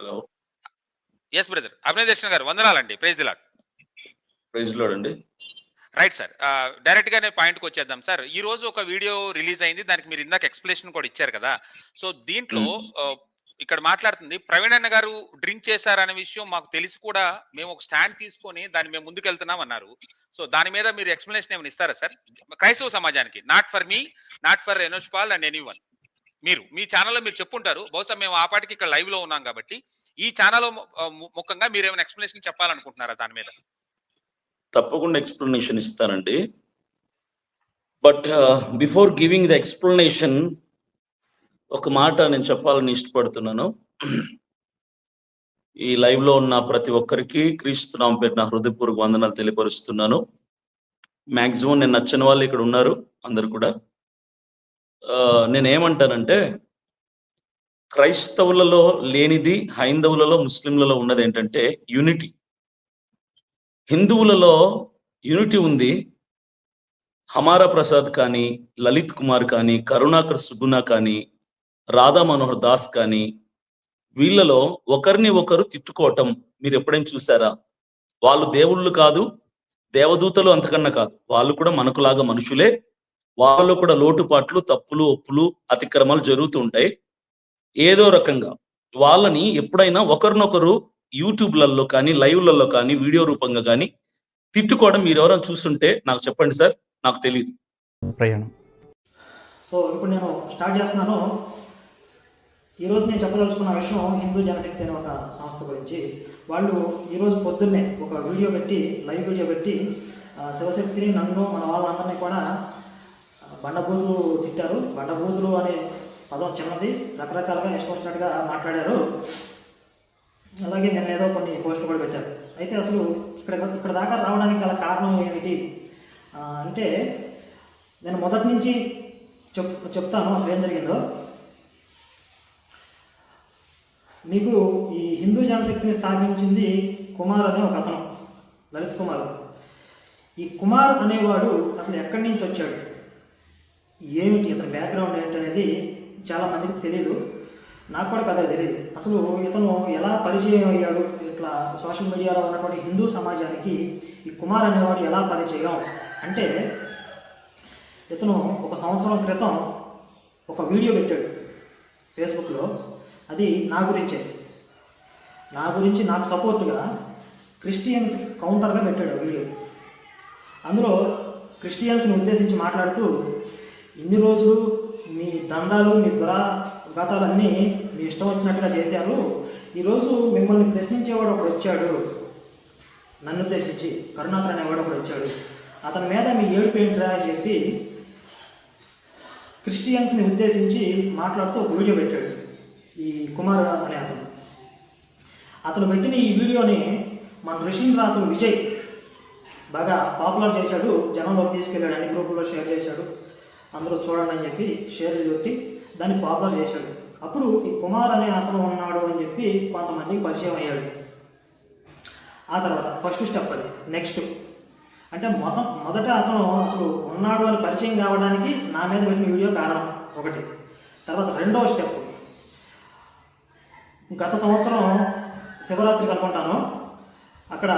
Hello. Yes brother Abhinay Darshan garu వందనాలండి. Praise the Lord praise Lord అండి. Right sir direct గానే పాయింట్కి వచ్చేద్దాం సార్ ఈ రోజు ఒక వీడియో రిలీజ్ అయింది. దానికి మీరు ఇందాక ఎక్స్ప్లెనేషన్ కూడా ఇచ్చారు కదా. సో దీంట్లో ఆ, ఇక్కడ మాట్లాడుతుంది ప్రవీణ్ అన్న గారు డ్రింక్ చేశారనే విషయం మాకు తెలిసి కూడా మేము ఒక స్టాండ్ తీసుకొని దాన్ని మేము ముందుకెళ్తున్నాం అన్నారు. సో దాని మీద మీరు ఎక్స్ప్లెనేషన్ ఏమైనా ఇస్తారా సార్ క్రైస్తవ సమాజానికి. Not for me not for Enosh Paul and any one మీరు మీ ఛానల్లో మీరు చెప్పుంటారు. బహుశా మేము ఆ పాటికి ఇక్కడ లైవ్లో ఉన్నాం కాబట్టి. ఈ ఛానల్ ముఖంగా మీరు ఏమైనా ఎక్స్ప్లెనేషన్ చెప్పాలనుకుంటున్నారా దాని మీద? తప్పకుండా ఎక్స్ప్లెనేషన్ ఇస్తానండి. But before giving the explanation ఒక మాట నేను చెప్పాలని ఇష్టపడుతున్నాను. ఈ లైవ్లో ఉన్న ప్రతి ఒక్కరికి క్రీస్తునామ పేరు నా హృదయపూర్వక వందనాలు తెలియపరుస్తున్నాను. మాక్సిమం నేను నచ్చిన వాళ్ళు ఇక్కడ ఉన్నారు అందరు కూడా. నేనేమంటానంటే నేను ఏమంటానంటే క్రైస్తవులలో లేనిది హైందవులలో ముస్లింలలో ఉన్నది ఏంటంటే యూనిటీ హిందువులలో యూనిటీ ఉంది. హమారా ప్రసాద్ కానీ లలిత్ కుమార్ కానీ కరుణాకర్ సుగుణ కానీ రాధా మనోహర్ దాస్ కానీ వీళ్ళలో ఒకరిని ఒకరు తిట్టుకోవటం మీరు ఎప్పుడైనా చూసారా? వాళ్ళు దేవుళ్ళు కాదు దేవదూతలు అంతకన్నా కాదు. వాళ్ళు కూడా మనకులాగా మనుషులే. వాళ్ళలో కూడా లోటుపాట్లు తప్పులు ఒప్పులు అతిక్రమాలు జరుగుతూ ఉంటాయి. ఏదో రకంగా వాళ్ళని ఎప్పుడైనా ఒకరినొకరు యూట్యూబ్లలో కానీ లైవ్లలో కానీ వీడియో రూపంగా కానీ తిట్టుకోవడం మీరు ఎవరైనా చూస్తుంటే నాకు చెప్పండి సార్ నాకు తెలియదు ప్రయాణం. సో ఇప్పుడు నేను స్టార్ట్ చేస్తున్నాను. ఈరోజు నేను చెప్పదలుచుకున్న విషయం హిందూ జనశక్తి అనే ఒక సంస్థ గురించి. వాళ్ళు ఈరోజు పొద్దున్నే ఒక వీడియో పెట్టి లైవ్ వీడియో పెట్టి శివశక్తిని నన్ను మన వాళ్ళందరినీ కూడా బండబూతులు తిట్టారు. బండబూతులు అనే పదం చిన్నది. రకరకాలుగా ఇష్టపడినట్టుగా మాట్లాడారు. అలాగే నేను ఏదో కొన్ని పోస్టులు కూడా పెట్టారు. అయితే అసలు ఇక్కడ ఇక్కడ దాకా రావడానికి గల కారణం ఏమిటి? అంటే నేను మొదటి నుంచి చెప్ చెప్తాను అసలు ఏం జరిగిందో. మీకు ఈ హిందూ జనశక్తిని స్థాపించింది కుమార్ అనే ఒక అతను లలిత్ కుమార్. ఈ కుమార్ అనేవాడు అసలు ఎక్కడి నుంచి వచ్చాడు? ఏమిటి ఇతని బ్యాక్గ్రౌండ్ ఏంటనేది అనేది చాలా మందికి తెలియదు నాకు కూడా పెద్దగా తెలియదు అసలు ఇతను ఎలా పరిచయం అయ్యాడు? ఇట్లా సోషల్ మీడియాలో ఉన్నటువంటి హిందూ సమాజానికి ఈ కుమార్ అనేవాడు ఎలా పరిచయం? అంటే ఇతను ఒక సంవత్సరం క్రితం ఒక వీడియో పెట్టాడు ఫేస్బుక్లో అది నా గురించే. నా గురించి నాకు సపోర్ట్గా క్రిస్టియన్స్ కౌంటర్గా పెట్టాడు వీడియో అందులో క్రిస్టియన్స్ని ఉద్దేశించి మాట్లాడుతూ ఇన్ని రోజులు మీ దండాలు మీ దురాఘాతాలన్నీ మీ ఇష్టం వచ్చినట్టుగా చేశారు. ఈరోజు మిమ్మల్ని ప్రశ్నించేవాడు ఒకడు వచ్చాడు. నన్ను ఉద్దేశించి కరుణాకర్ అనేవాడు ఒకడు వచ్చాడు. అతని మీద మీ ఏడుపు ఏంట్రా అని చెప్పి క్రిస్టియన్స్ని ఉద్దేశించి మాట్లాడుతూ ఒక వీడియో పెట్టాడు ఈ కుమార్ అనే అతను. అతను పెట్టిన ఈ వీడియోని మన ఋషిన్ రాత్రులు విజయ్ బాగా పాపులర్ చేశాడు జనంలోకి తీసుకెళ్ళాడు అన్ని గ్రూపుల్లో షేర్ చేశాడు. అందరూ చూడండి అని చెప్పి షేర్ పెట్టి దాన్ని పాపులర్ చేశాడు. అప్పుడు ఈ కుమార్ అనే అతను ఉన్నాడు అని చెప్పి కొంతమందికి పరిచయం అయ్యాడు. ఆ తర్వాత ఫస్ట్ స్టెప్ అది నెక్స్ట్ అంటే మొదట మొదట అతను అసలు ఉన్నాడు అని పరిచయం కావడానికి నా మీద పెట్టిన వీడియో కారణం ఒకటి. తర్వాత రెండవ స్టెప్ గత సంవత్సరం శివరాత్రి కనుకుంటాను అక్కడ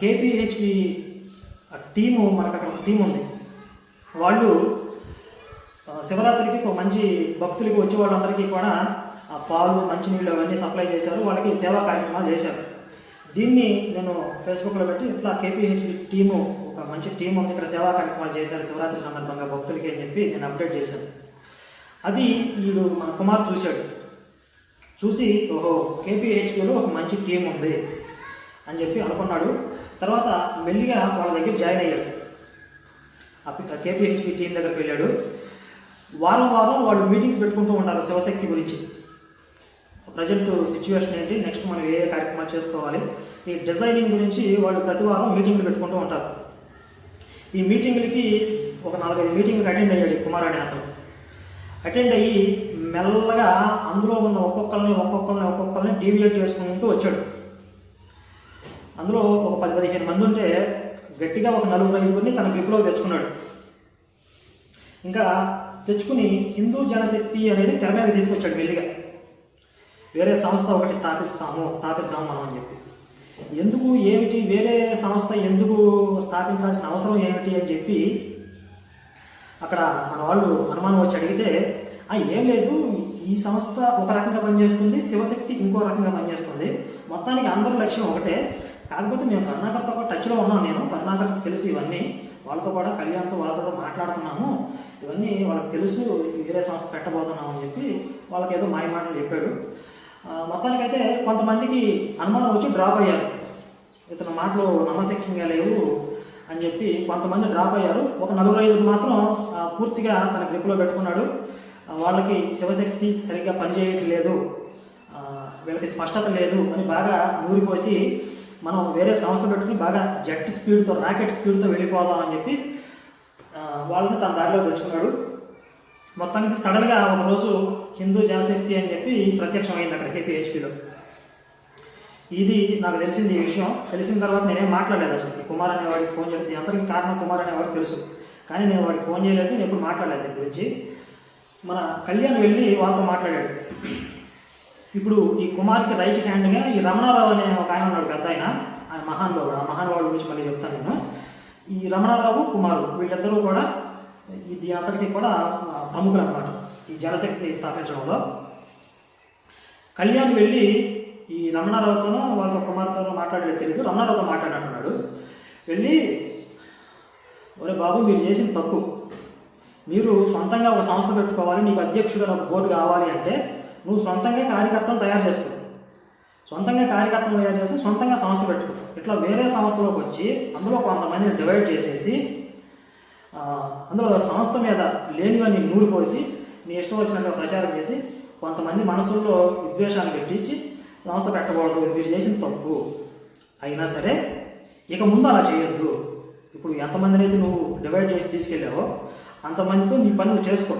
కేపీహెచ్పి టీము మనకు అక్కడ టీం ఉంది. వాళ్ళు శివరాత్రికి ఒక మంచి భక్తులకి వచ్చే వాళ్ళందరికీ కూడా ఆ పాలు మంచినీళ్ళు అవన్నీ సప్లై చేశారు. వాళ్ళకి సేవా కార్యక్రమాలు చేశారు. దీన్ని నేను ఫేస్బుక్లో పెట్టి ఇట్లా కేపీహెచ్పి టీము ఒక మంచి టీం ఉంది. ఇక్కడ సేవా కార్యక్రమాలు చేశారు. శివరాత్రి సందర్భంగా భక్తులకి అని చెప్పి నేను అప్డేట్ చేశాను. అది వీడు మన కుమార్ చూశాడు. చూసి ఓహో కేపీహెచ్పిలో ఒక మంచి టీం ఉంది అని చెప్పి అనుకున్నాడు. తర్వాత మెల్లిగా వాళ్ళ దగ్గర జాయిన్ అయ్యాడు. ఆ కేపీహెచ్పి టీం దగ్గరికి వెళ్ళాడు. వారం వారం వాళ్ళు మీటింగ్స్ పెట్టుకుంటూ ఉంటారు శివశక్తి గురించి. ప్రజెంట్ సిచ్యువేషన్ ఏంటి? నెక్స్ట్ మనం ఏ ఏ కార్యక్రమాలు చేసుకోవాలి? ఈ డిజైనింగ్ గురించి వాళ్ళు ప్రతి వారం మీటింగ్లు పెట్టుకుంటూ ఉంటారు. ఈ మీటింగ్లకి ఒక నాలుగైదు మీటింగ్లు అటెండ్ అయ్యాడు కుమార్ అనే అతను. అటెండ్ అయ్యి మెల్లగా అందులో ఉన్న ఒక్కొక్కరిని ఒక్కొక్కరిని ఒక్కొక్కరిని డీవియేట్ చేసుకుంటూ వచ్చాడు. అందులో ఒక పది పదిహేను మంది ఉంటే గట్టిగా ఒక నలుగురు ఐదుగురిని తన గ్రిప్లో తెచ్చుకున్నాడు. ఇంకా తెచ్చుకుని హిందూ జనశక్తి అనేది తెర మీద తీసుకొచ్చాడు మెల్లిగా. వేరే సంస్థ ఒకటి స్థాపిస్తాము స్థాపిద్దాం మనం అని చెప్పి. ఎందుకు ఏమిటి వేరే సంస్థ ఎందుకు స్థాపించాల్సిన అవసరం ఏమిటి అని చెప్పి అక్కడ మన వాళ్ళు అనుమానం వచ్చి అడిగితే "ఆ, ఏం లేదు ఈ సంస్థ ఒక రకంగా పనిచేస్తుంది శివశక్తి ఇంకో రకంగా పనిచేస్తుంది. మొత్తానికి అందరి లక్ష్యం ఒకటే. కాకపోతే మేము కర్ణాకర్తో టచ్లో ఉన్నాం నేను కరుణాకర్కి తెలుసు ఇవన్నీ. వాళ్ళతో కూడా కళ్యాణ్తో వాళ్ళతో మాట్లాడుతున్నాము. ఇవన్నీ వాళ్ళకి తెలుసు వేరే సంస్థ పెట్టబోతున్నాం అని చెప్పి వాళ్ళకి ఏదో మాయ మాటలు చెప్పాడు. మొత్తానికైతే కొంతమందికి అనుమానం వచ్చి డ్రాప్ అయ్యారు. ఇతని మాటలు నమ్మశక్యంగా లేవు అని చెప్పి కొంతమంది డ్రాప్ అయ్యారు. ఒక నలుగురు ఐదుగురు మాత్రం పూర్తిగా తన గ్రిప్లో పెట్టుకున్నాడు. వాళ్ళకి శివశక్తి సరిగ్గా పనిచేయట్లేదు. వీళ్ళకి స్పష్టత లేదు అని బాగా నూరిపోసి మనం వేరే సంస్థ పెట్టుకుని బాగా జెట్ స్పీడ్తో రాకెట్ స్పీడ్తో వెళ్ళిపోదాం అని చెప్పి వాళ్ళని తన దారిలో తెచ్చుకున్నాడు. మొత్తానికి సడన్గా ఒకరోజు హిందూ జనశక్తి అని చెప్పి ప్రత్యక్షమైంది అక్కడ కేపీహెచ్పిలో ఇది నాకు తెలిసింది ఈ విషయం. తెలిసిన తర్వాత నేనేం మాట్లాడలేదు అసలు. ఈ కుమార్ అనే వాడికి ఫోన్ చేయలేదు అందరికీ కారణం కుమార్ అనే వాడికి తెలుసు. కానీ నేను వాడికి ఫోన్ చేయలేదు నేను ఎప్పుడు మాట్లాడలేదు దీని గురించి. మన కళ్యాణ్ వెళ్ళి వాళ్ళతో మాట్లాడాడు. ఇప్పుడు ఈ కుమార్కి రైట్ హ్యాండ్గా ఈ రమణారావు అనే ఒక ఆయన ఉన్నాడు పెద్ద ఆయన. ఆయన మహానుభావుడు ఆ మహానుభావుడు గురించి మళ్ళీ చెప్తాను నేను. ఈ రమణారావు కుమారు వీళ్ళిద్దరూ కూడా ఇది దీని అంతటికి కూడా ప్రముఖులు అనమాట ఈ జనశక్తి స్థాపించడంలో. కళ్యాణ్ వెళ్ళి ఈ రమణారావుతోనూ వాళ్ళతో కుమార్తెతో మాట్లాడేది తెలియదు. రమణారావుతో మాట్లాడాడు వెళ్ళి ఒరే బాబు మీరు చేసిన తప్పు. మీరు సొంతంగా ఒక సంస్థ పెట్టుకోవాలి నీకు అధ్యక్షుడు ఒక బోర్డు కావాలి అంటే నువ్వు సొంతంగా కార్యకర్తలు తయారు చేసుకో. సొంతంగా కార్యకర్తలు తయారు చేసి సొంతంగా సంస్థ పెట్టుకో. ఇట్లా వేరే సంస్థలోకి వచ్చి అందులో కొంతమందిని డివైడ్ చేసేసి అందులో సంస్థ మీద లేనివన్నీ నూరిపోసి నీ ఇష్టం వచ్చినట్టు ప్రచారం చేసి కొంతమంది మనసుల్లో విద్వేషాలు పెట్టించి సంస్థ పెట్టకూడదు మీరు చేసిన తప్పు. అయినా సరే ఇక ముందు అలా చేయొద్దు. ఇప్పుడు ఎంతమందినైతే నువ్వు డివైడ్ చేసి తీసుకెళ్ళావో అంతమందితో నీ పని నువ్వు చేసుకో.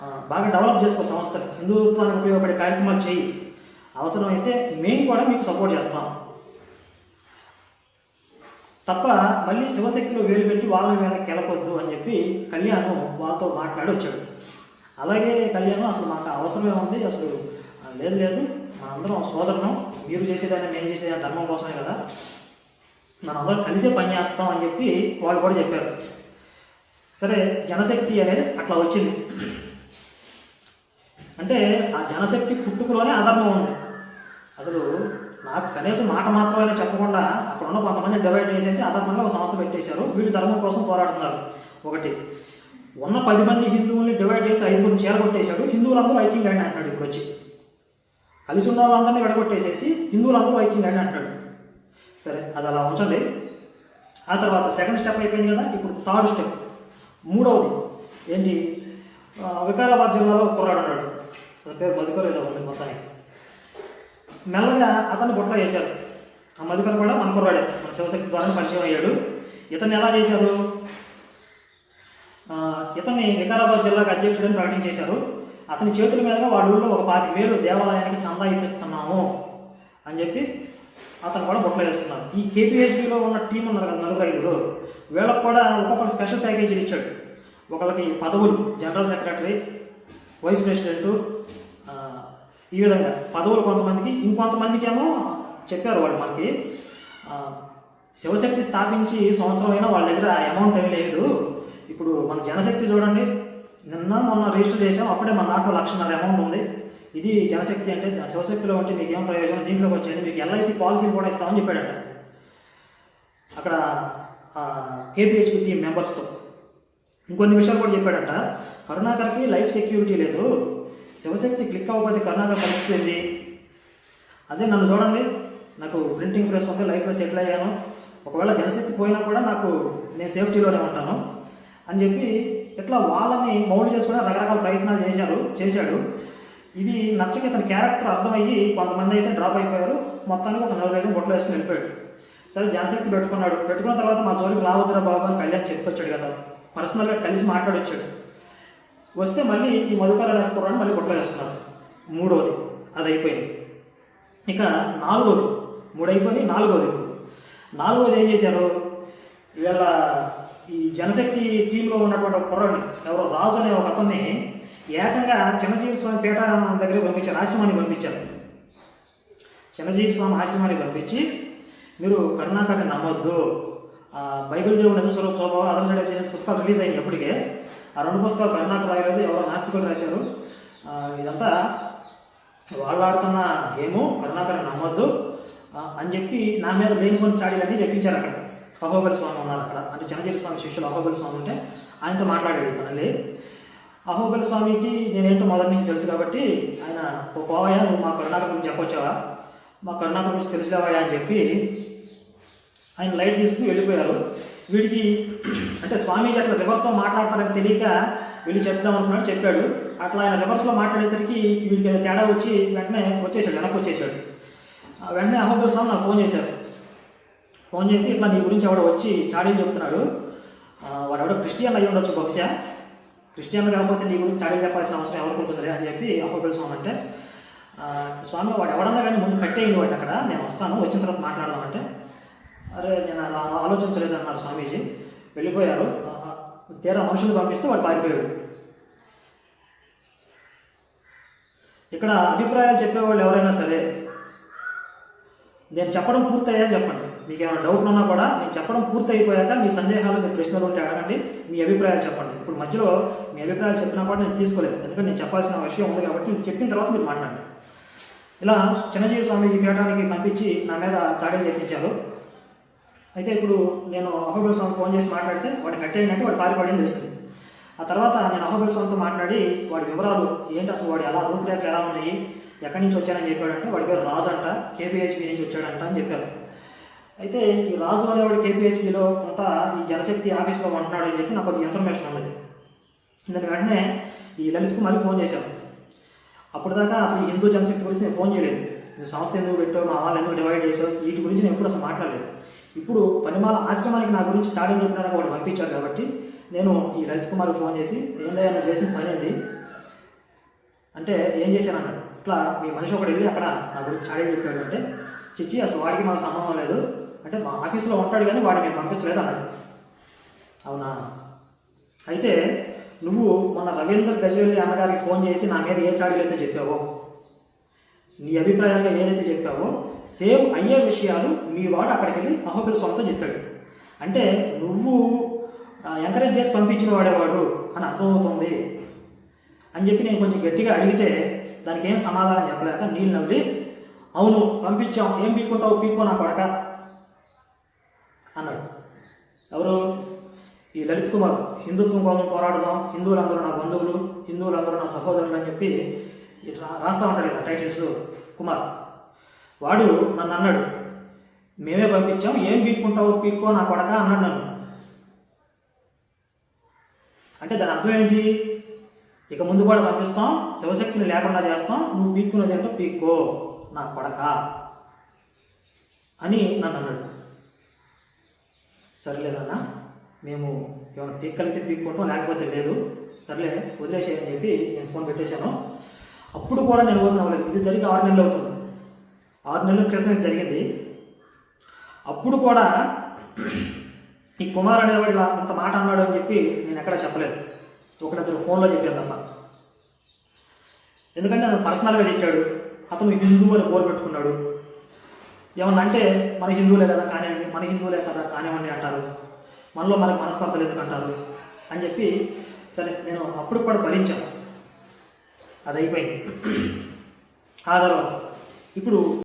బాగా డెవలప్ చేసుకో సంస్థని. హిందుత్వానికి ఉపయోగపడే కార్యక్రమాలు చేయి. అవసరమైతే మేము కూడా మీకు సపోర్ట్ చేస్తాం. తప్ప మళ్ళీ శివశక్తిలో వేలు పెట్టి వాళ్ళ మీద కెలకొద్దు అని చెప్పి కళ్యాణ్ వాళ్ళతో మాట్లాడి వచ్చాడు. అలాగే కళ్యాణ్ అసలు మాకు అవసరమే ఉంది. అసలు లేదు లేదు మనందరం సోదరులం. మీరు చేసేదాన్ని మేము చేసేదాన్ని ధర్మం కోసమే కదా. మనందరం కలిసే పని చేస్తాం అని చెప్పి వాళ్ళు కూడా చెప్పారు. సరే జనశక్తి అనేది అట్లా వచ్చింది. అంటే ఆ జనశక్తి పుట్టుకలోనే అధర్మం ఉంది. అసలు నాకు కనీసం మాట మాత్రమే చెప్పకుండా అక్కడ ఉన్న కొంతమంది డివైడ్ చేసేసి అధర్మంగా ఒక సంస్థ పెట్టేశారు. వీళ్ళు ధర్మం కోసం పోరాడుతున్నారు. ఒకటి ఉన్న పది మంది హిందువుల్ని డివైడ్ చేసి ఐదుగురిని చేరగొట్టేశాడు హిందువులందరూ వైకింగ్ అండి అంటాడు ఇప్పుడు వచ్చి కలిసి ఉన్న వాళ్ళందరినీ విడగొట్టేసేసి హిందువులందరూ వైకింగ్ అండి అంటాడు సరే అది అలా ఉంచండి. ఆ తర్వాత సెకండ్ స్టెప్ అయిపోయింది కదా ఇప్పుడు థర్డ్ స్టెప్. మూడవది ఏంటి? వికారాబాద్ జిల్లాలో పోరాడున్నాడు. కుర్రాడు ఉన్నాడు అతని పేరు మధుకర్ ఉంది మొత్తానికి. మెల్లగా అతన్ని బుట్టలో చేశారు ఆ మధుకర్ కూడా మన కుర్రాడే. మన శివశక్తి ద్వారా పరిచయం అయ్యాడు. ఇతన్ని ఎలా చేశారు? ఇతన్ని వికారాబాద్ జిల్లాకు అధ్యక్షుడని ప్రకటించేశారు అతని చేతుల మీదుగా వాడి ఊళ్ళో ఒక పాతిక వేలు దేవాలయానికి చందా ఇప్పిస్తున్నాము అని చెప్పి అతను కూడా బుట్టలో వేసుకున్నారు. ఈ కేపీహెచ్బిలో ఉన్న టీం ఉన్నారు కదా నలుగురు ఐదుగురు. వీళ్ళకి కూడా ఒక్కొక్కరు స్పెషల్ ప్యాకేజీలు ఇచ్చాడు. ఒకళ్ళకి పదవులు జనరల్ సెక్రటరీ వైస్ ప్రెసిడెంట్ ఈ విధంగా పదవులు కొంతమందికి ఇంకొంతమందికి ఏమో చెప్పారు వాళ్ళు మనకి. శివశక్తి స్థాపించి సంవత్సరం అయినా వాళ్ళ దగ్గర అమౌంట్ ఏమీ లేదు. ఇప్పుడు మన జనశక్తి చూడండి నిన్న మొన్న రిజిస్టర్ చేసాం అప్పుడే మన దాంట్లో లక్షన్నర అమౌంట్ ఉంది. ఇది జనశక్తి అంటే శివశక్తిలో ఉంటే మీకు ఏం ప్రయోజనం దీంట్లోకి వచ్చేది మీకు ఎల్ఐసి పాలసీలు కూడా ఇస్తామని చెప్పాడంట. అక్కడ కేపీహెచ్పి టీం మెంబర్స్తో ఇంకొన్ని విషయాలు కూడా చెప్పాడంట. కరుణాకర్కి లైఫ్ సెక్యూరిటీ లేదు. శివశక్తి క్లిక్ అవ్వకపోతే కర్ణాటక పరిస్థితి ఏంటి? అదే నన్ను చూడండి. నాకు ప్రింటింగ్ ప్రెస్ ఉంది లైఫ్లో సెటిల్ అయ్యాను. ఒకవేళ జనశక్తి పోయినా కూడా నాకు నేను సేఫ్టీలోనే ఉంటాను అని చెప్పి ఇట్లా వాళ్ళని మౌల్డ్ చేసుకుని రకరకాల ప్రయత్నాలు చేశారు చేశాడు. ఇది నచ్చక ఇతని క్యారెక్టర్ అర్థమయ్యి కొంతమంది అయితే డ్రాప్ అయిపోయారు. మొత్తానికి ఒక నలుగురు ఐదు బొట్లు వేసుకుని వెళ్ళిపోయాడు. సరే జనశక్తి పెట్టుకున్నాడు. పెట్టుకున్న తర్వాత మా జోలికి రావద్దురా బాబు అని కళ్యాణ్ చెప్పొచ్చాడు కదా. పర్సనల్గా కలిసి మాట్లాడొచ్చాడు. వస్తే మళ్ళీ ఈ మధుకర కుర్రాన్ని మళ్ళీ కొట్టలేస్తున్నారు మూడవది అది అయిపోయింది ఇక నాలుగోది మూడు అయిపోయి నాలుగోది. నాలుగోది ఏం చేశారు? ఇవాళ ఈ జనశక్తి టీంలో ఉన్నటువంటి ఒక ఎవరో రాజు అనే ఒక అతన్ని ఏకంగా చిన్నజీవి స్వామి పీఠ దగ్గర పంపించారు ఆశ్రమానికి పంపించారు. చిన్నజీవి స్వామి ఆశ్రమానికి పంపించి మీరు కర్ణాటక నమ్మొద్దు. బైబిల్ దేవుడు నిజ స్వరూప స్వభావం అదర్ సైడ్ పుస్తకాలు రిలీజ్ అయ్యాయి ఎప్పటికే ఆ రెండు పుస్తకాలు కరుణాకర్ రాయలేదు ఎవరో నాస్తికులు రాశారు. ఇదంతా వాళ్ళు ఆడుతున్న గేము కరుణాకర్ నమ్మొద్దు. అని చెప్పి నా మీద లేని కొన్ని చాడీలన్నీ చెప్పించారు అక్కడ. అహోబలి స్వామి ఉన్నారు అక్కడ. అంటే చిన్నజీవి స్వామి శిష్యులు అహోబలి స్వామి ఉంటే ఆయనతో మాట్లాడాడు తనల్లి అహోబలి స్వామికి నేనేంటో మొదటి నుంచి తెలుసు కాబట్టి ఆయన "ఓ పోవయ్యా నువ్వు మా కర్ణాటక గురించి చెప్పొచ్చావా? మా కర్ణాటక గురించి తెలుసులేవయ్యా అని చెప్పి ఆయన లైట్ తీసుకుని వెళ్ళిపోయారు. వీడికి అంటే స్వామీజీ అట్లా రివర్స్లో మాట్లాడతారని తెలియక వీళ్ళు చెప్దాం అనుకున్నాడు చెప్పాడు. అట్లా ఆయన రివర్స్లో మాట్లాడేసరికి వీడికి తేడా వచ్చి వెంటనే వచ్చేసాడు వెనక్కి వచ్చేసాడు. వెంటనే అహోబల్ స్వామి నాకు ఫోన్ చేశారు. ఫోన్ చేసి ఇట్లా నీ గురించి ఎవడో వచ్చి చాడీలు చెప్తున్నాడు. వాడు ఎవడో క్రిస్టియన్ అయ్యి ఉండొచ్చు బహుశా. క్రిస్టియన్ కాకపోతే నీ గురించి చాడీలు చెప్పాల్సిన అవసరం ఎవరికి ఉంటుందిలే అని చెప్పి అహోబల్ స్వామి అంటే స్వామి వాడు ఎవడన్నా కానీ ముందు కట్టేయండి వాడిని అక్కడ నేను వస్తాను వచ్చిన తర్వాత మాట్లాడదాం అంటే అరే నేను అలా ఆలోచించలేదన్నారు స్వామీజీ. వెళ్ళిపోయారు. తీరా మనుషులు పంపిస్తే వాళ్ళు పారిపోయారు. ఇక్కడ అభిప్రాయాలు చెప్పేవాళ్ళు ఎవరైనా సరే నేను చెప్పడం పూర్తయ్యా చెప్పండి. మీకు ఏమైనా డౌట్ ఉన్నా కూడా నేను చెప్పడం పూర్తి అయిపోయాక మీ సందేహాలు మీ ప్రశ్నలు ఉంటే అడగండి మీ అభిప్రాయాలు చెప్పండి. ఇప్పుడు మధ్యలో మీ అభిప్రాయాలు చెప్పినా కూడా నేను తీసుకోలేదు. ఎందుకంటే నేను చెప్పాల్సిన విషయం ఉంది కాబట్టి నేను చెప్పిన తర్వాత మీరు మాట్లాడండి. ఇలా చిన్నజీవి స్వామీజీ పీఠానికి పంపించి నా మీద చాడీలు చెప్పించారు అయితే ఇప్పుడు నేను అహోబుల్ స్వామి ఫోన్ చేసి మాట్లాడితే వాడిని అంటే వాడు పారిపడింది తెలిసింది ఆ తర్వాత నేను అహోబుల్ స్వామితో మాట్లాడి వాడి వివరాలు ఏంటి అసలు వాడు ఎలా రూపురేఖలు ఎలా ఉన్నాయి ఎక్కడి నుంచి వచ్చానని చెప్పాడంటే వాడి పేరు రాజు అంట కేపీహెచ్పి నుంచి వచ్చాడంట అని చెప్పారు. అయితే ఈ రాజు అనేవాడు కేపీహెచ్బిలో ఉంటా ఈ జనశక్తి ఆఫీస్లో ఉంటున్నాడు అని చెప్పి నాకు కొద్దిగా ఇన్ఫర్మేషన్ ఉంది నేను వెంటనే ఈ లలిత్కు మళ్ళీ ఫోన్ చేశాను. అప్పటిదాకా దాకా అసలు హిందూ జనశక్తి గురించి నేను ఫోన్ చేయలేదు. నువ్వు సంస్థ ఎందుకు పెట్టావు మా వాళ్ళు ఎందుకు డివైడ్ చేసావు వీటి గురించి నేను ఎప్పుడు అసలు మాట్లాడలేదు. ఇప్పుడు పనిమాల ఆశ్రమానికి నా గురించి చాడని చెప్పినారని వాడు పంపించాడు కాబట్టి నేను ఈ రజిత్ కుమార్ ఫోన్ చేసి ఏందయ్యా నువ్వు చేసిన పని ఏంది? అంటే ఏం చేశాను? అన్నాడు. ఇట్లా మీ మనిషి ఒకటి వెళ్ళి అక్కడ నా గురించి చాడని చెప్పాడు అంటే చిచ్చి అసలు వాడికి మాకు సంబంధం లేదు. అంటే మా ఆఫీస్లో ఉంటాడు కానీ వాడిని మేము పంపించలేదు అన్నాడు. అవునా? అయితే నువ్వు మన రవీంద్ర గజవెల్లి అన్నగారికి ఫోన్ చేసి నా మీద ఏ చాడీలు అయితే చెప్పావో నీ అభిప్రాయంగా ఏదైతే చెప్పావో సేమ్ అయ్యే విషయాలు మీ వాడు అక్కడికి వెళ్ళి అహోబిల్ స్వామితో చెప్పాడు. అంటే నువ్వు ఎంకరేజ్ చేసి పంపించిన వాడేవాడు అని అర్థమవుతుంది అని చెప్పి నేను కొంచెం గట్టిగా అడిగితే దానికి ఏం సమాధానం చెప్పలేక నీళ్ళు నవ్వి అవును పంపించాం. ఏం పీక్కుంటావు? పీక్కో నా కొడక అన్నాడు. ఎవరు? ఈ లలిత్ కుమార్. హిందుత్వం కోసం పోరాడదాం. హిందువులందరూ నా బంధువులు హిందువులందరూ నా సహోదరులు అని చెప్పి రాస్తా ఉంటాడు కదా టైటిల్స్ కుమార్. వాడు నన్ను అన్నాడు మేమే పంపించాం ఏం పీక్కుంటావు పీక్కో నా కొడక అన్నాడు నన్ను. అంటే దాని అర్థం ఏంటి? ఇక ముందు కూడా పంపిస్తాం శివశక్తిని లేకుండా చేస్తాం నువ్వు పీక్కున్నది ఏంటో పీక్కో నా కొడక అని నన్ను అన్నాడు. సర్లేదన్నా మేము ఏమైనా పీక్కలితే పీక్కుంటాం లేకపోతే లేదు. సర్లే వదిలేసేయని చెప్పి నేను ఫోన్ పెట్టేశాను. అప్పుడు కూడా నేను ఊరిని అవ్వలేదు. ఇది జరిగి ఆరు నెలలు అవుతుంది. ఆరు నెలల క్రితం ఇది జరిగింది. అప్పుడు కూడా ఈ కుమార్ అనేవాడు అంత మాట అన్నాడు అని చెప్పి నేను ఎక్కడ చెప్పలేదు. ఒకరిద్దరు ఫోన్లో చెప్పాను తప్ప. ఎందుకంటే అతను పర్సనల్గా తిట్టాడు. అతను హిందూ అని బోర్ పెట్టుకున్నాడు. ఏమన్నా అంటే మన హిందువులే కదా కానివ్వండి మన హిందువులే కదా కానివ్వండి అంటారు. మనలో మనకు మనస్పర్ధలు ఎందుకు అంటారు? అని చెప్పి సరే నేను అప్పుడు కూడా భరించాను అది అయిపోయింది ఆ తర్వాత ఇప్పుడు